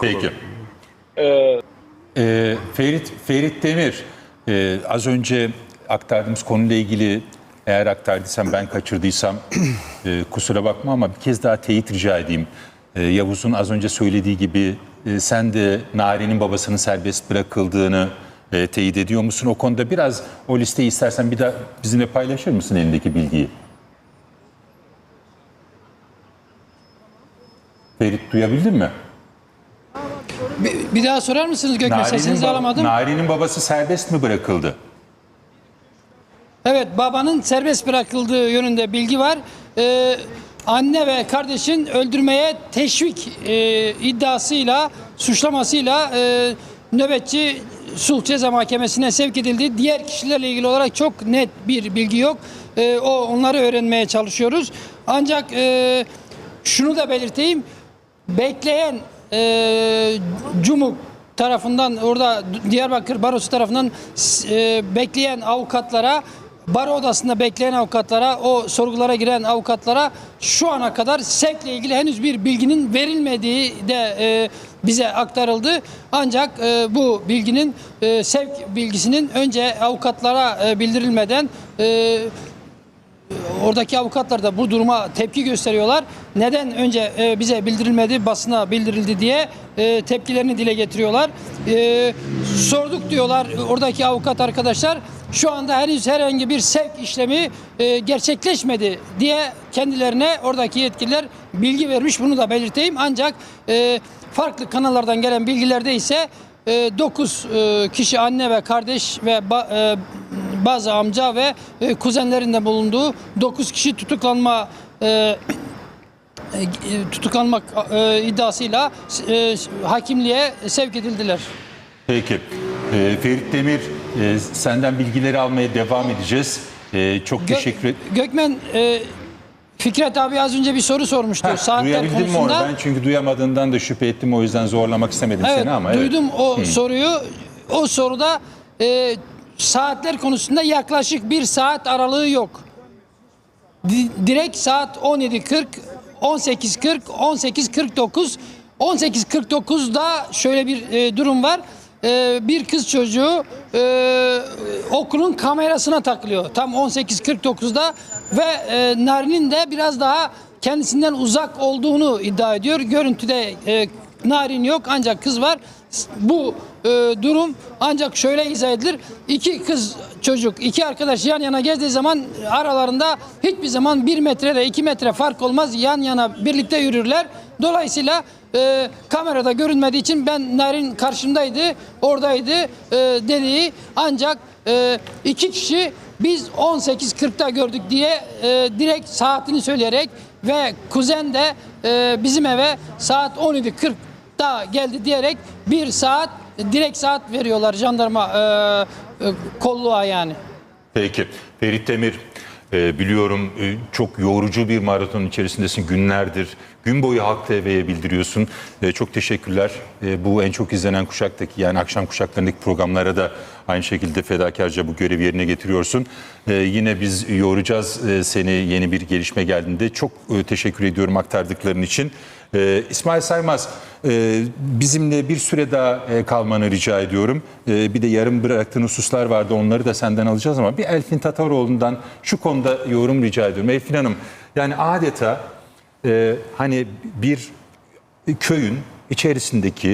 Peki. Ee, Ee, Ferit, Ferit Demir, e, az önce aktardığımız konuyla ilgili eğer aktardıysam ben kaçırdıysam e, kusura bakma ama bir kez daha teyit rica edeyim. E, Yavuz'un az önce söylediği gibi e, sen de Nari'nin babasının serbest bırakıldığını e, teyit ediyor musun? O konuda biraz o listeyi istersen bir daha bizimle paylaşır mısın elindeki bilgiyi? Ferit duyabildin mi? Bir, bir daha sorar mısınız Gökmen? Sesinizi ba- alamadım. Nari'nin babası serbest mi bırakıldı? Evet babanın serbest bırakıldığı yönünde bilgi var. Ee, anne ve kardeşin öldürmeye teşvik e, iddiasıyla, suçlamasıyla e, nöbetçi sulh ceza mahkemesine sevk edildi. Diğer kişilerle ilgili olarak çok net bir bilgi yok. E, o onları öğrenmeye çalışıyoruz. Ancak e, şunu da belirteyim. Bekleyen e, Cumhur tarafından orada Diyarbakır Barosu tarafından e, bekleyen avukatlara baro odasında bekleyen avukatlara o sorgulara giren avukatlara şu ana kadar sevkle ilgili henüz bir bilginin verilmediği de e, bize aktarıldı. Ancak e, bu bilginin e, sevk bilgisinin önce avukatlara e, bildirilmeden e, oradaki avukatlar da bu duruma tepki gösteriyorlar. Neden önce e, bize bildirilmedi, basına bildirildi diye e, tepkilerini dile getiriyorlar. E, sorduk diyorlar oradaki avukat arkadaşlar. Şu anda henüz herhangi bir sevk işlemi e, gerçekleşmedi diye kendilerine oradaki yetkililer bilgi vermiş. Bunu da belirteyim. Ancak e, farklı kanallardan gelen bilgilerde ise 9 kişi anne ve kardeş ve e, bazı amca ve e, kuzenlerinde bulunduğu 9 kişi tutuklanma e, e, tutuklanmak e, iddiasıyla e, hakimliğe sevk edildiler. Peki. Ee, Ferit Demir, e, senden bilgileri almaya devam edeceğiz. Ee, çok Gö- teşekkür ederim. Gökmen e, Fikret abi az önce bir soru sormuştu saatler Duyabildin mi onu? konusunda. Ben çünkü duyamadığından da şüphe ettim. O yüzden zorlamak istemedim Evet, seni ama. evet. duydum o soruyu. O soruda e, saatler konusunda yaklaşık bir saat aralığı yok. Di- direkt saat 17.40, 18.40, 18.49, 18.49'da şöyle bir e, durum var. E, bir kız çocuğu e, okulun kamerasına takılıyor. Tam 18.49'da ve e, Nari'nin de biraz daha kendisinden uzak olduğunu iddia ediyor. Görüntüde e, Narin yok ancak kız var. Bu e, durum ancak şöyle izah edilir. İki kız çocuk, iki arkadaş yan yana gezdiği zaman aralarında hiçbir zaman bir metre iki metre fark olmaz. Yan yana birlikte yürürler. Dolayısıyla e, kamerada görünmediği için ben Narin karşımdaydı, oradaydı e, dediği ancak e, iki kişi biz 18.40'da gördük diye e, direkt saatini söyleyerek ve kuzen de e, bizim eve saat 17.40'da geldi diyerek bir saat direkt saat veriyorlar jandarma e, e, kolluğa yani. Peki. Ferit Demir, e, biliyorum e, çok yorucu bir maraton içerisindesin günlerdir. Gün boyu Halk TV'ye bildiriyorsun. E, çok teşekkürler. E, bu en çok izlenen kuşaktaki yani akşam kuşaklarındaki programlara da aynı şekilde fedakarca bu görevi yerine getiriyorsun. E, yine biz yoracağız e, seni yeni bir gelişme geldiğinde. Çok e, teşekkür ediyorum aktardıkların için. E, İsmail Saymaz, e, bizimle bir süre daha e, kalmanı rica ediyorum. E, bir de yarım bıraktığın hususlar vardı, onları da senden alacağız ama bir Elfin Tataroğlu'ndan şu konuda yorum rica ediyorum. Elfin Hanım, yani adeta e, hani bir köyün içerisindeki